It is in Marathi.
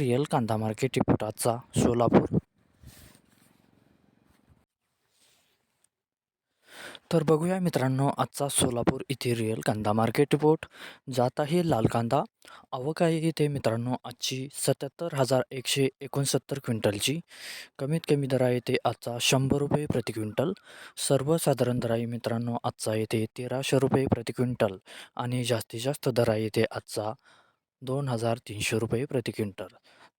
रिअल कांदा मार्केट रिपोर्ट आजचा सोलापूर. तर बघूया मित्रांनो आजचा सोलापूर इथे रिअल कांदा मार्केट रिपोर्ट. जात आहे लाल कांदा. आवक आहे इथे मित्रांनो आजची सत्याहत्तर हजार एकशे एकोणसत्तर क्विंटलची. कमीत कमी दर आहे ते आजचा शंभर रुपये प्रति क्विंटल. सर्वसाधारण दर आहे मित्रांनो आजचा येते तेराशे रुपये प्रति क्विंटल. आणि जास्तीत जास्त दर आहे ते आजचा दोन हजार तीनशे रुपये प्रति क्विंटल.